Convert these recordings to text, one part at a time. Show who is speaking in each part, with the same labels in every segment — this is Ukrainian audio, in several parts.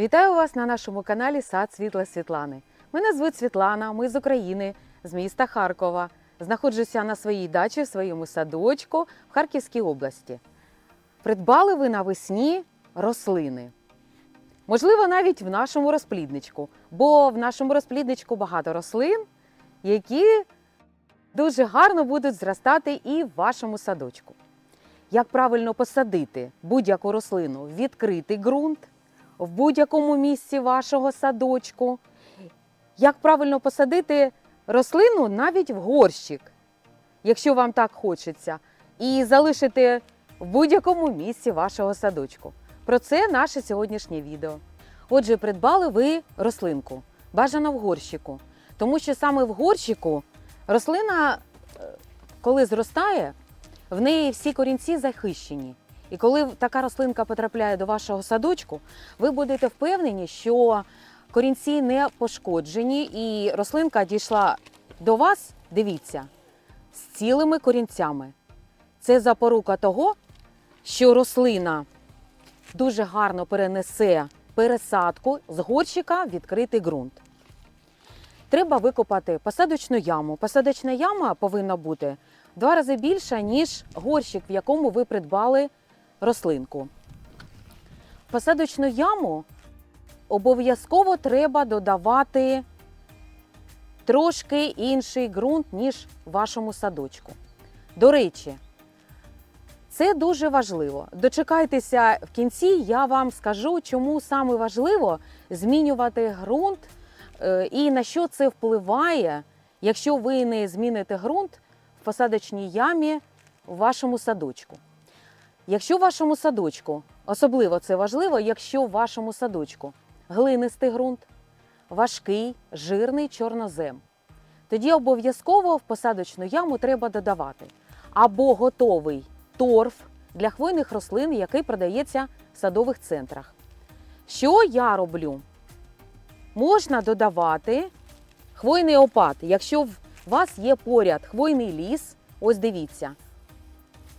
Speaker 1: Вітаю вас на нашому каналі Сад Світла Світлани. Мене звуть Світлана, ми з України, з міста Харкова. Знаходжуся на своїй дачі в своєму садочку в Харківській області. Придбали ви навесні рослини. Можливо, навіть в нашому розплідничку, бо в нашому розплідничку багато рослин, які дуже гарно будуть зростати і в вашому садочку. Як правильно посадити будь-яку рослину в відкритий ґрунт, в будь-якому місці вашого садочку. Як правильно посадити рослину навіть в горщик, якщо вам так хочеться, і залишити в будь-якому місці вашого садочку. Про це наше сьогоднішнє відео. Отже, придбали ви рослинку, бажано в горщику, тому що саме в горщику рослина, е, коли зростає, в неї всі корінці захищені. І коли така рослинка потрапляє до вашого садочку, ви будете впевнені, що корінці не пошкоджені, і рослинка дійшла до вас, дивіться, з цілими корінцями. Це запорука того, що рослина дуже гарно перенесе пересадку з горщика в відкритий ґрунт. Треба викопати посадочну яму. Посадочна яма повинна бути в два рази більша, ніж горщик, в якому ви придбали рослинку. Посадочну яму обов'язково треба додавати трошки інший ґрунт, ніж в вашому садочку. До речі, це дуже важливо. Дочекайтеся в кінці, я вам скажу, чому саме важливо змінювати ґрунт е, і на що це впливає, якщо ви не зміните ґрунт в посадочній ямі в вашому садочку. Якщо в вашому садочку, особливо це важливо, якщо в вашому садочку глинистий ґрунт, важкий, жирний чорнозем, тоді обов'язково в посадочну яму треба додавати або готовий торф для хвойних рослин, який продається в садових центрах. Що я роблю? Можна додавати хвойний опад. Якщо в вас є поряд хвойний ліс, ось дивіться,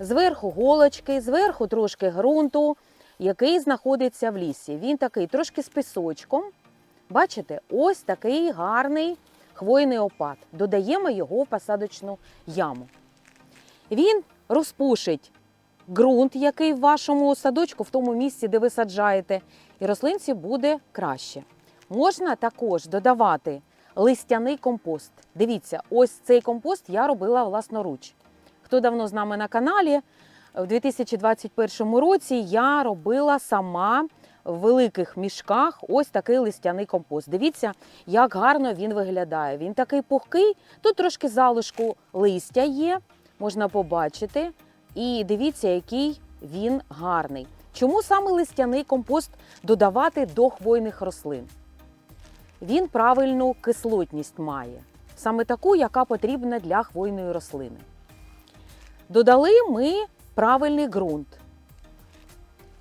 Speaker 1: зверху голочки, зверху трошки ґрунту, який знаходиться в лісі. Він такий трошки з пісочком. Бачите, ось такий гарний хвойний опад. Додаємо його в посадочну яму. Він розпушить ґрунт, який в вашому садочку, в тому місці, де ви саджаєте, і рослинці буде краще. Можна також додавати листяний компост. Дивіться, ось цей компост я робила власноруч. Хто давно з нами на каналі, в 2021 році я робила сама в великих мішках ось такий листяний компост. Дивіться, як гарно він виглядає. Він такий пухкий, тут трошки залишку листя є, можна побачити. І дивіться, який він гарний. Чому саме листяний компост додавати до хвойних рослин? Він правильну кислотність має, саме таку, яка потрібна для хвойної рослини. Додали ми правильний ґрунт.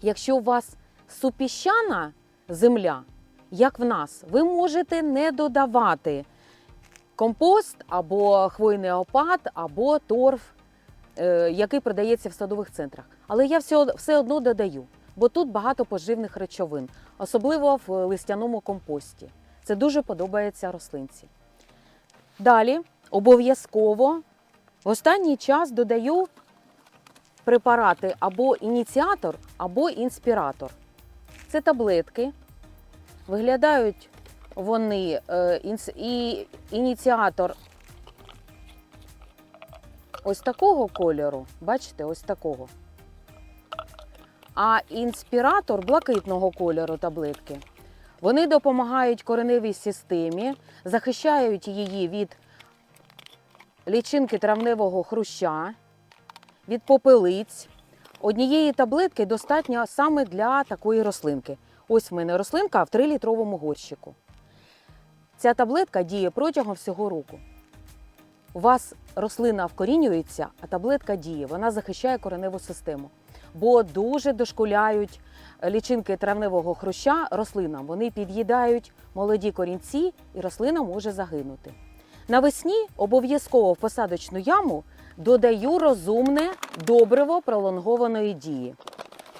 Speaker 1: Якщо у вас супіщана земля, як в нас, ви можете не додавати компост або хвойний опад, або торф, е, який продається в садових центрах. Але я все, все одно додаю, бо тут багато поживних речовин, особливо в листяному компості. Це дуже подобається рослинці. Далі обов'язково в останній час додаю препарати або ініціатор, або інспіратор. Це таблетки. Виглядають вони е, і ініціатор ось такого кольору. Бачите, ось такого. А інспіратор блакитного кольору таблетки. Вони допомагають кореневій системі, захищають її від лічинки травневого хруща, від попелиць. Однієї таблетки достатньо саме для такої рослинки. Ось в мене рослинка в 3-літровому горщику. Ця таблетка діє протягом всього року. У вас рослина вкорінюється, а таблетка діє, вона захищає кореневу систему. Бо дуже дошкуляють лічинки травневого хруща рослинам. Вони під'їдають молоді корінці, і рослина може загинути. Навесні обов'язково в посадочну яму додаю розумне добриво пролонгованої дії.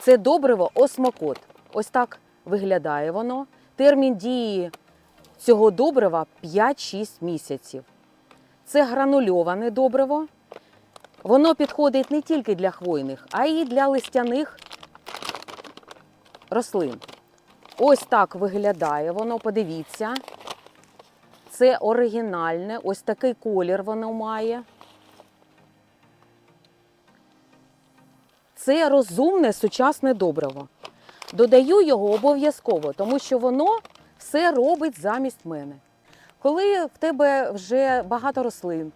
Speaker 1: Це добриво осмокот. Ось так виглядає воно. Термін дії цього добрива 5-6 місяців. Це гранульоване добриво. Воно підходить не тільки для хвойних, а й для листяних рослин. Ось так виглядає воно, подивіться. Це оригінальне, ось такий колір воно має. Це розумне сучасне добриво. Додаю його обов'язково, тому що воно все робить замість мене. Коли в тебе вже багато рослин,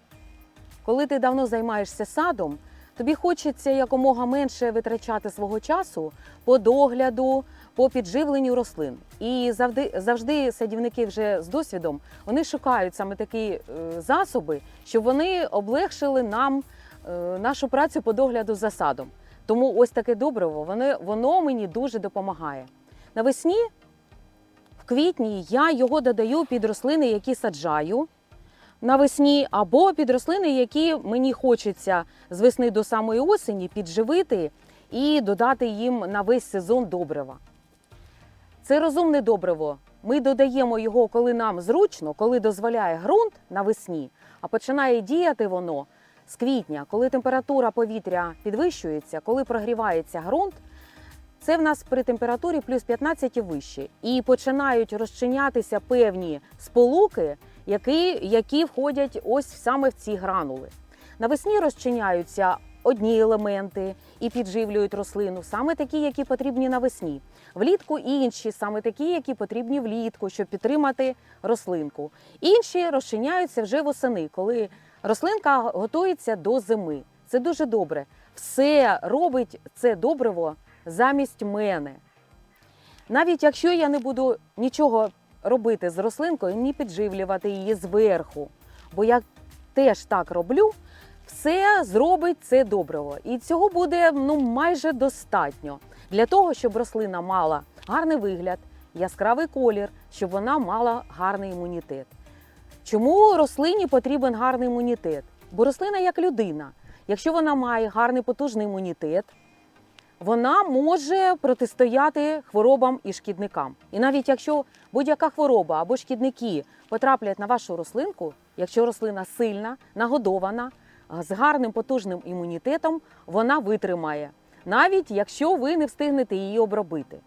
Speaker 1: коли ти давно займаєшся садом, тобі хочеться якомога менше витрачати свого часу по догляду, по підживленню рослин. І завжди, завжди садівники вже з досвідом вони шукають саме такі е, засоби, щоб вони облегшили нам е, нашу працю по догляду за садом. Тому ось таке добриво, воно, воно мені дуже допомагає. Навесні, в квітні, я його додаю під рослини, які саджаю навесні, або під рослини, які мені хочеться з весни до самої осені підживити і додати їм на весь сезон добрива. Це розумне добриво. Ми додаємо його, коли нам зручно, коли дозволяє ґрунт навесні, а починає діяти воно з квітня, коли температура повітря підвищується, коли прогрівається ґрунт. Це в нас при температурі плюс 15 і вище. І починають розчинятися певні сполуки, які, які входять ось саме в ці гранули. Навесні розчиняються одні елементи і підживлюють рослину, саме такі, які потрібні навесні. Влітку інші, саме такі, які потрібні влітку, щоб підтримати рослинку. Інші розчиняються вже восени, коли рослинка готується до зими. Це дуже добре. Все робить це добриво замість мене. Навіть якщо я не буду нічого робити з рослинкою, ні підживлювати її зверху, бо я теж так роблю, все зробить це добриво. І цього буде ну, майже достатньо для того, щоб рослина мала гарний вигляд, яскравий колір, щоб вона мала гарний імунітет. Чому рослині потрібен гарний імунітет? Бо рослина як людина. Якщо вона має гарний потужний імунітет, вона може протистояти хворобам і шкідникам. І навіть якщо будь-яка хвороба або шкідники потраплять на вашу рослинку, якщо рослина сильна, нагодована, з гарним потужним імунітетом, вона витримає, навіть якщо ви не встигнете її обробити.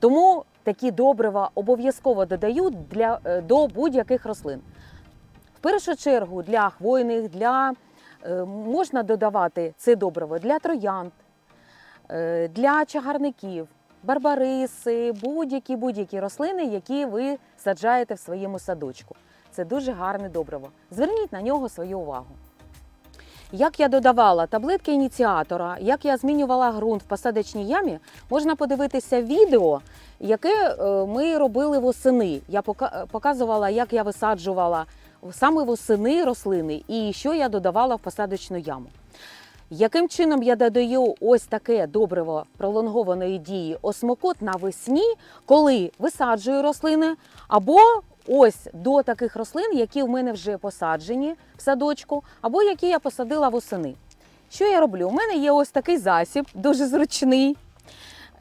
Speaker 1: Тому такі добрива обов'язково додають для, е, до будь-яких рослин. В першу чергу для хвойних, для, е, можна додавати це добриво для троянд, е, для чагарників, барбариси, будь-які будь-які рослини, які ви саджаєте в своєму садочку. Це дуже гарне добриво. Зверніть на нього свою увагу. Як я додавала таблетки ініціатора, як я змінювала ґрунт в посадочній ямі, можна подивитися відео, яке е, ми робили восени. Я показувала, як я висаджувала саме восени рослини і що я додавала в посадочну яму. Яким чином я додаю ось таке добриво пролонгованої дії осмокот навесні, коли висаджую рослини, або ось до таких рослин, які в мене вже посаджені в садочку, або які я посадила восени. Що я роблю? У мене є ось такий засіб, дуже зручний.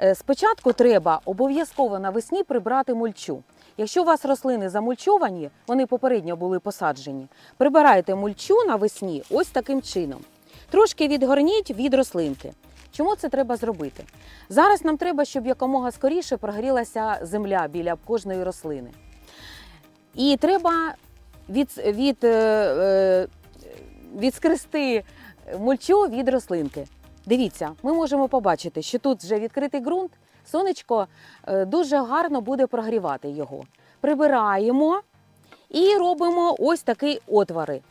Speaker 1: Е, Спочатку треба обов'язково навесні прибрати мульчу. Якщо у вас рослини замульчовані, вони попередньо були посаджені, прибирайте мульчу навесні ось таким чином. Трошки відгорніть від рослинки. Чому це треба зробити? Зараз нам треба, щоб якомога скоріше прогрілася земля біля кожної рослини. І треба від, від, е, е, відскрести мульчу від рослинки. Дивіться, ми можемо побачити, що тут вже відкритий ґрунт, сонечко е, дуже гарно буде прогрівати його. Прибираємо і робимо ось такі отвори.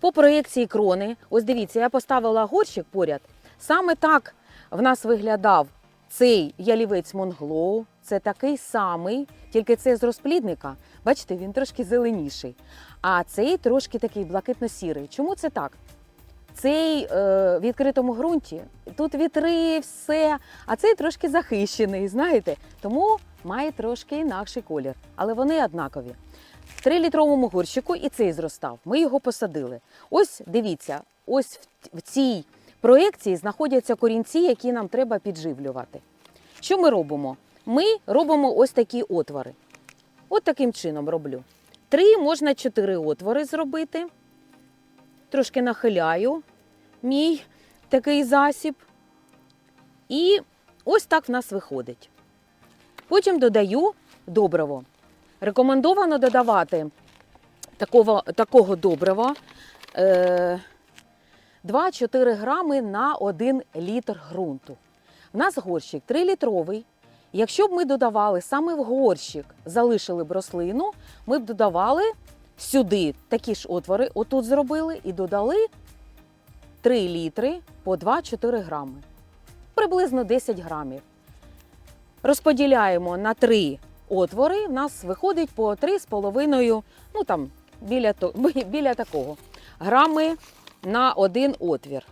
Speaker 1: По проєкції крони, ось дивіться, я поставила горщик поряд. Саме так в нас виглядав цей ялівець Монглоу. Це такий самий, тільки це з розплідника. Бачите, він трошки зеленіший. А цей трошки такий блакитно-сірий. Чому це так? Цей е, відкритому ґрунті, тут вітри, все, а цей трошки захищений, знаєте, тому має трошки інакший колір, але вони однакові. В 3-літровому горщику і цей зростав. Ми його посадили. Ось дивіться, ось в, в цій проекції знаходяться корінці, які нам треба підживлювати. Що ми робимо? ми робимо ось такі отвори. От таким чином роблю. Три, можна чотири отвори зробити. Трошки нахиляю мій такий засіб. І ось так в нас виходить. Потім додаю добриво. Рекомендовано додавати такого, такого добрива е, 2-4 грами на 1 літр ґрунту. У нас горщик 3-літровий. Якщо б ми додавали саме в горщик, залишили б рослину, ми б додавали сюди такі ж отвори, отут зробили, і додали 3 літри по 2-4 грами. Приблизно 10 грамів. Розподіляємо на 3 отвори. У нас виходить по 3,5, ну там біля, біля такого грами на один отвір.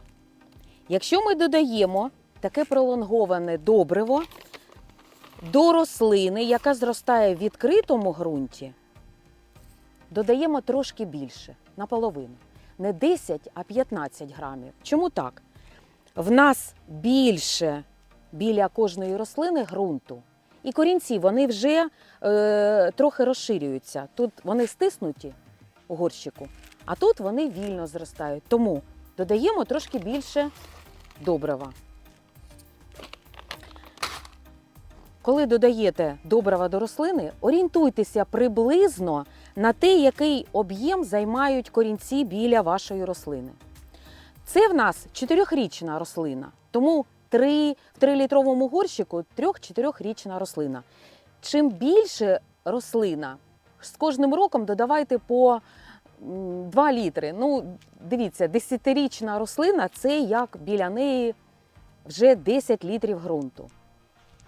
Speaker 1: Якщо ми додаємо таке пролонговане добриво до рослини, яка зростає в відкритому ґрунті, додаємо трошки більше, наполовину. Не 10, а 15 грамів. Чому так? В нас більше біля кожної рослини ґрунту. І корінці вони вже е, трохи розширюються. Тут вони стиснуті у горщику, а тут вони вільно зростають. Тому додаємо трошки більше добрива. Коли додаєте добрива до рослини, орієнтуйтеся приблизно на те, який об'єм займають корінці біля вашої рослини. Це в нас чотирьохрічна рослина, тому три, в трилітровому горщику трьох-чотирьохрічна рослина. Чим більше рослина, з кожним роком додавайте по 2 літри. Ну, дивіться, десятирічна рослина це як біля неї вже 10 літрів ґрунту.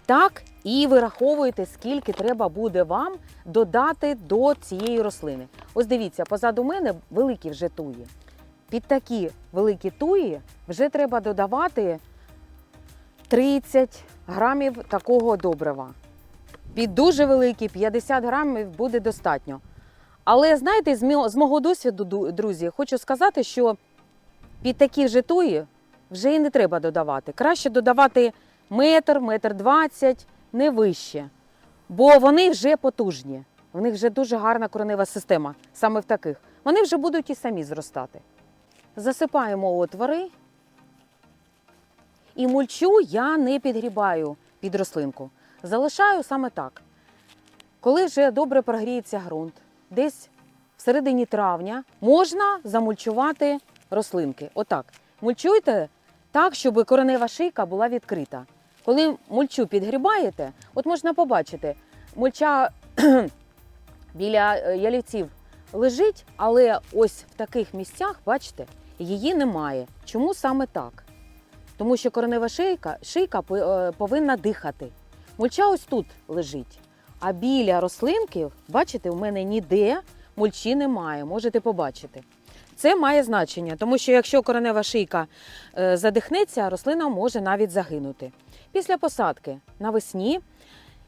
Speaker 1: Так, і вираховуєте, скільки треба буде вам додати до цієї рослини. Ось дивіться, позаду мене великі вже туї. Під такі великі туї вже треба додавати 30 грамів такого добрива. Під дуже великі 50 грамів буде достатньо. Але знаєте, з мого досвіду, друзі, хочу сказати, що під такі вже туї вже і не треба додавати. Краще додавати метр, метр двадцять, не вище. Бо вони вже потужні. В них вже дуже гарна коренева система, саме в таких. Вони вже будуть і самі зростати. Засипаємо отвори. І мульчу я не підгрібаю під рослинку. Залишаю саме так. Коли вже добре прогріється ґрунт, десь в середині травня можна замульчувати рослинки. Отак. Мульчуйте так, щоб коренева шийка була відкрита. Коли мульчу підгрібаєте, от можна побачити, мульча біля е, ялівців лежить, але ось в таких місцях, бачите, її немає. Чому саме так? Тому що коренева шийка, шийка е, повинна дихати. Мульча ось тут лежить. А біля рослинки, бачите, у мене ніде мульчі немає, можете побачити. Це має значення, тому що якщо коренева шийка е, задихнеться, рослина може навіть загинути. Після посадки навесні,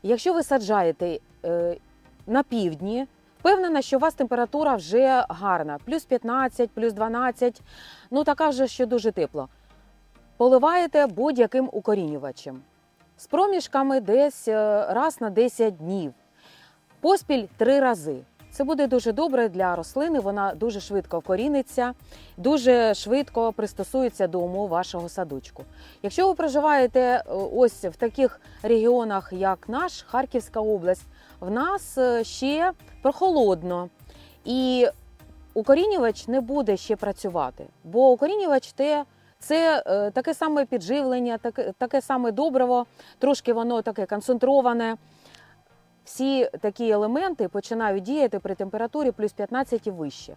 Speaker 1: якщо ви саджаєте е, на півдні, впевнена, що у вас температура вже гарна, плюс 15, плюс 12, ну така вже що дуже тепло. Поливаєте будь-яким укорінювачем з проміжками десь е, раз на 10 днів. Поспіль три рази. Це буде дуже добре для рослини, вона дуже швидко вкоріниться, дуже швидко пристосується до умов вашого садочку. Якщо ви проживаєте е, ось в таких регіонах, як наш Харківська область, в нас е, ще прохолодно і укорінювач не буде ще працювати, бо укорінювач те. Це е, таке саме підживлення, таке, таке саме добриво, трошки воно таке концентроване. Всі такі елементи починають діяти при температурі плюс 15 і вище.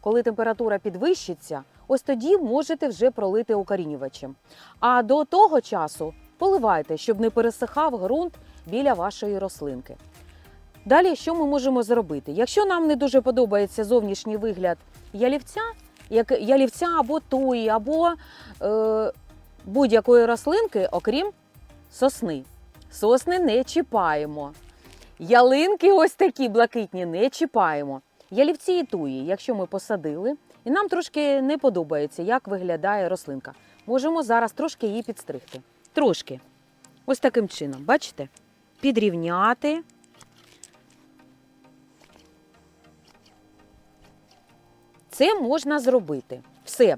Speaker 1: Коли температура підвищиться, ось тоді можете вже пролити укорінювачем. А до того часу поливайте, щоб не пересихав ґрунт біля вашої рослинки. Далі, що ми можемо зробити? Якщо нам не дуже подобається зовнішній вигляд ялівця, як ялівця або туї, або е, будь-якої рослинки, окрім сосни. Сосни не чіпаємо. Ялинки ось такі блакитні не чіпаємо. Ялівці і туї, якщо ми посадили, і нам трошки не подобається, як виглядає рослинка. Можемо зараз трошки її підстригти. Трошки. Ось таким чином, бачите? підрівняти. Це можна зробити. Все.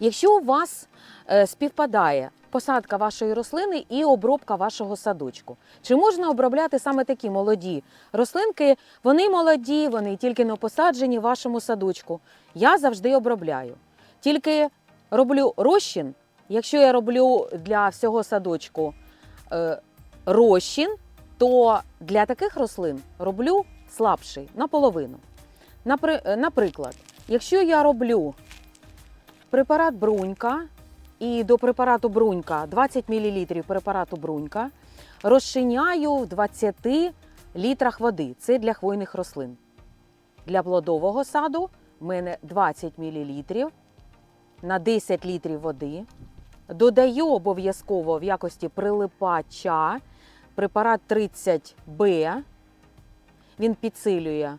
Speaker 1: Якщо у вас е, співпадає посадка вашої рослини і обробка вашого садочку, чи можна обробляти саме такі молоді рослинки? Вони молоді, вони тільки не посаджені в вашому садочку. Я завжди обробляю. Тільки роблю розчин. Якщо я роблю для всього садочку е, розчин, то для таких рослин роблю слабший наполовину. Е, Наприклад, якщо я роблю препарат брунька і до препарату брунька 20 мл препарату брунька розчиняю в 20 літрах води. Це для хвойних рослин. Для плодового саду в мене 20 мл на 10 літрів води. Додаю обов'язково в якості прилипача препарат 30Б. Він підсилює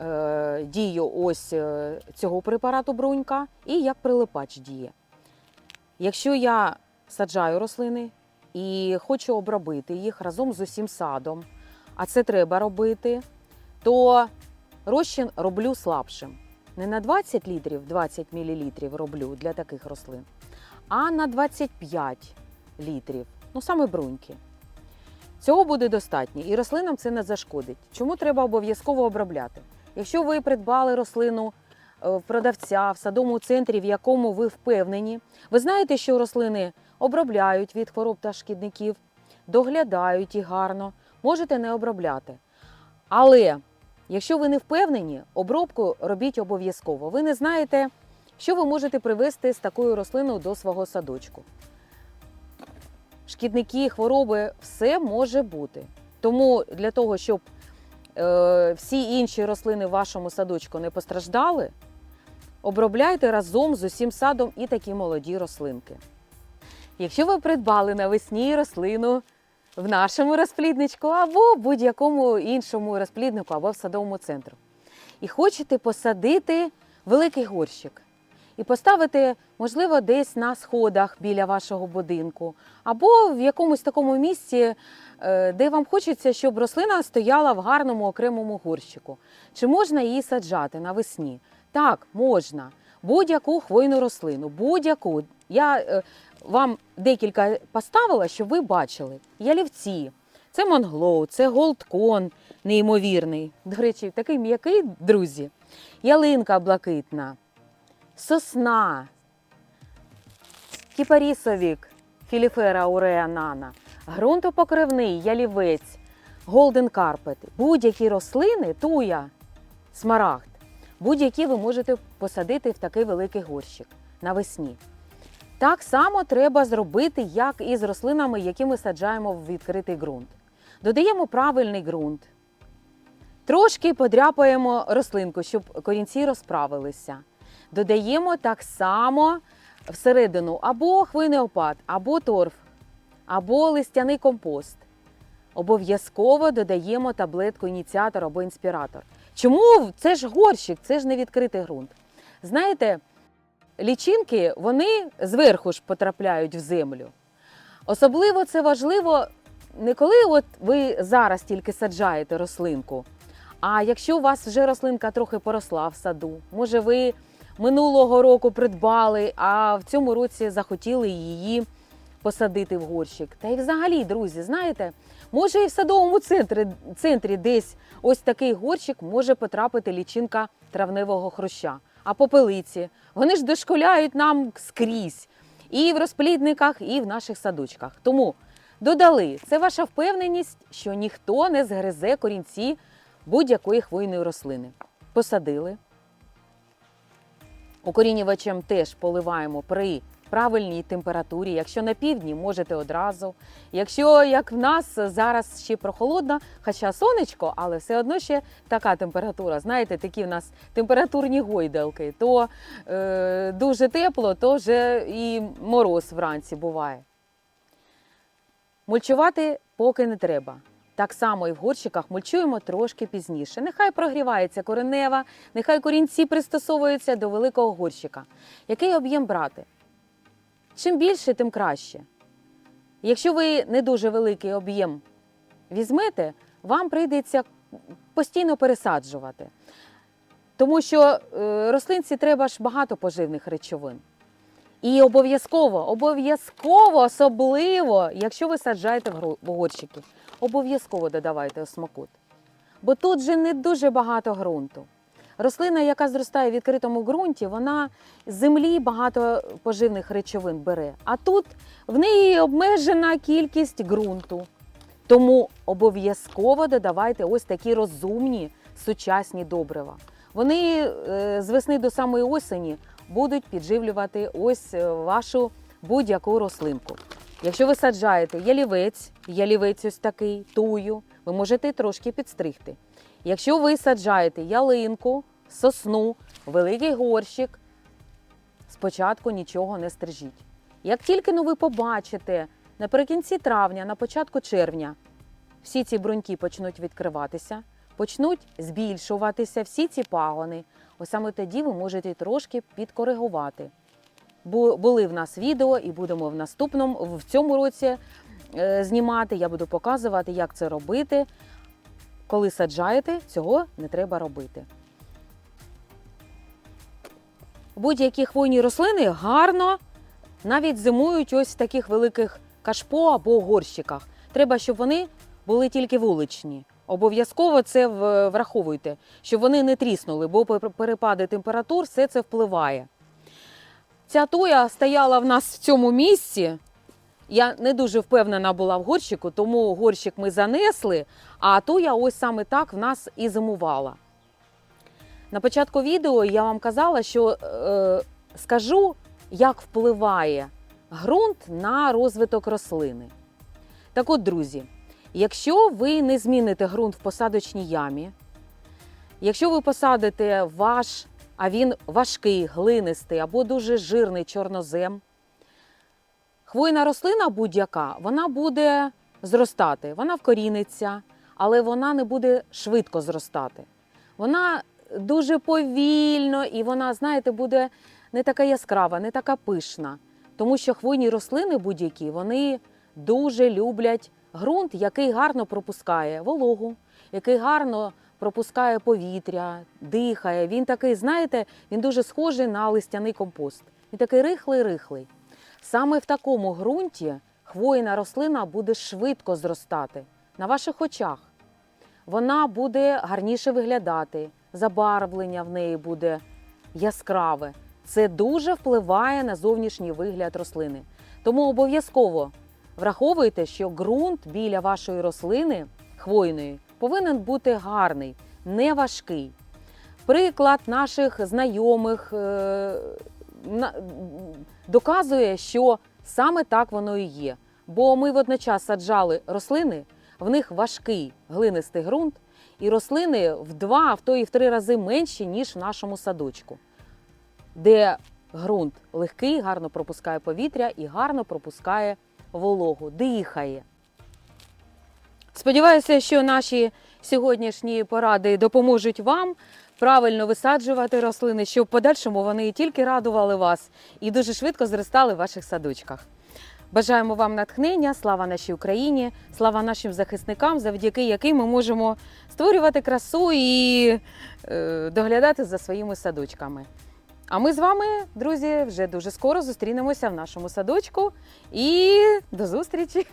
Speaker 1: е, дію ось е, цього препарату брунька і як прилипач діє. Якщо я саджаю рослини і хочу обробити їх разом з усім садом, а це треба робити, то розчин роблю слабшим. Не на 20 літрів, 20 мл роблю для таких рослин, а на 25 літрів, ну саме бруньки. Цього буде достатньо, і рослинам це не зашкодить. Чому треба обов'язково обробляти? Якщо ви придбали рослину в продавця в садовому центрі, в якому ви впевнені, ви знаєте, що рослини обробляють від хвороб та шкідників, доглядають їх гарно, можете не обробляти. Але якщо ви не впевнені, обробку робіть обов'язково. Ви не знаєте, що ви можете привезти з такою рослиною до свого садочку. Шкідники, хвороби, все може бути. Тому для того, щоб е, всі інші рослини в вашому садочку не постраждали, обробляйте разом з усім садом і такі молоді рослинки. Якщо ви придбали навесні рослину в нашому розплідничку або будь-якому іншому розпліднику або в садовому центру, і хочете посадити великий горщик і поставити, можливо, десь на сходах біля вашого будинку, або в якомусь такому місці, е, де вам хочеться, щоб рослина стояла в гарному окремому горщику. Чи можна її саджати навесні? Так, можна. Будь-яку хвойну рослину, будь-яку. Я е, вам декілька поставила, щоб ви бачили. Ялівці, це монглоу, це голдкон неймовірний. До речі, такий м'який, друзі. Ялинка блакитна, сосна, кіпарісовік, філіфера уреанана, ґрунтопокривний ялівець, голден карпет. Будь-які рослини, туя, смарагд, будь-які ви можете посадити в такий великий горщик навесні. Так само треба зробити, як і з рослинами, які ми саджаємо в відкритий ґрунт. Додаємо правильний ґрунт, трошки подряпаємо рослинку, щоб корінці розправилися. Додаємо так само всередину або хвойний опад, або торф, або листяний компост. Обов'язково додаємо таблетку ініціатор або інспіратор. Чому це ж горщик, це ж не відкритий ґрунт? Знаєте, лічинки вони зверху ж потрапляють в землю. Особливо це важливо не коли от ви зараз тільки саджаєте рослинку, а якщо у вас вже рослинка трохи поросла в саду, може ви минулого року придбали, а в цьому році захотіли її посадити в горщик. Та й взагалі, друзі, знаєте, може і в садовому центрі, центрі десь ось такий горщик може потрапити лічинка травневого хруща. А попелиці, вони ж дошколяють нам скрізь і в розплідниках, і в наших садочках. Тому додали, це ваша впевненість, що ніхто не згризе корінці будь-якої хвойної рослини. Посадили. Укорінювачем теж поливаємо при правильній температурі. Якщо на півдні, можете одразу. Якщо як в нас зараз ще прохолодно, хоча сонечко, але все одно ще така температура. Знаєте, такі в нас температурні гойдалки. То е, дуже тепло, то вже і мороз вранці буває. Мульчувати поки не треба. Так само і в горщиках мульчуємо трошки пізніше. Нехай прогрівається коренева, нехай корінці пристосовуються до великого горщика. Який об'єм брати? Чим більше, тим краще. Якщо ви не дуже великий об'єм візьмете, вам прийдеться постійно пересаджувати. Тому що е, рослинці треба ж багато поживних речовин. І обов'язково, обов'язково, особливо, якщо ви саджаєте в гру- горщики, обов'язково додавайте осмокот. Бо тут же не дуже багато ґрунту. Рослина, яка зростає в відкритому ґрунті, вона з землі багато поживних речовин бере. А тут в неї обмежена кількість ґрунту. Тому обов'язково додавайте ось такі розумні сучасні добрива. Вони е, з весни до самої осені будуть підживлювати ось е, вашу будь-яку рослинку. Якщо ви саджаєте ялівець, ялівець ось такий, тую, ви можете трошки підстригти. Якщо ви саджаєте ялинку, сосну, великий горщик, спочатку нічого не стрижіть. Як тільки ну, ви побачите наприкінці травня, на початку червня, всі ці бруньки почнуть відкриватися, почнуть збільшуватися всі ці пагони. Ось саме тоді ви можете трошки підкоригувати. Бу- Були в нас відео і будемо в наступному в цьому році е, знімати. Я буду показувати, як це робити. Коли саджаєте, цього не треба робити. Будь-які хвойні рослини гарно навіть зимують ось в таких великих кашпо або горщиках. Треба, щоб вони були тільки вуличні. Обов'язково це враховуйте, щоб вони не тріснули, бо пер- перепади температур все це впливає. Ця туя стояла в нас в цьому місці. Я не дуже впевнена була в горщику, тому горщик ми занесли, а туя ось саме так в нас і зимувала. На початку відео я вам казала, що е, скажу, як впливає ґрунт на розвиток рослини. Так от, друзі, якщо ви не зміните ґрунт в посадочній ямі, якщо ви посадите ваш, а він важкий, глинистий або дуже жирний чорнозем, хвойна рослина будь-яка, вона буде зростати, вона вкоріниться, але вона не буде швидко зростати. Вона дуже повільно і вона, знаєте, буде не така яскрава, не така пишна. Тому що хвойні рослини будь-які вони дуже люблять ґрунт, який гарно пропускає вологу, який гарно пропускає повітря, дихає. Він такий, знаєте, він дуже схожий на листяний компост. Він такий рихлий-рихлий. Саме в такому ґрунті хвойна рослина буде швидко зростати на ваших очах. Вона буде гарніше виглядати, забарвлення в неї буде яскраве. Це дуже впливає на зовнішній вигляд рослини. Тому обов'язково враховуйте, що ґрунт біля вашої рослини хвойної повинен бути гарний, не важкий. Приклад наших знайомих е, доказує, що саме так воно і є. Бо ми водночас саджали рослини, в них важкий глинистий ґрунт, і рослини в два, а в то і в три рази менші, ніж в нашому садочку, де ґрунт легкий, гарно пропускає повітря і гарно пропускає вологу, дихає. Сподіваюся, що наші сьогоднішні поради допоможуть вам правильно висаджувати рослини, щоб в подальшому вони тільки радували вас і дуже швидко зростали в ваших садочках. Бажаємо вам натхнення, слава нашій Україні, слава нашим захисникам, завдяки яким ми можемо створювати красу і е, доглядати за своїми садочками. А ми з вами, друзі, вже дуже скоро зустрінемося в нашому садочку. І до зустрічі!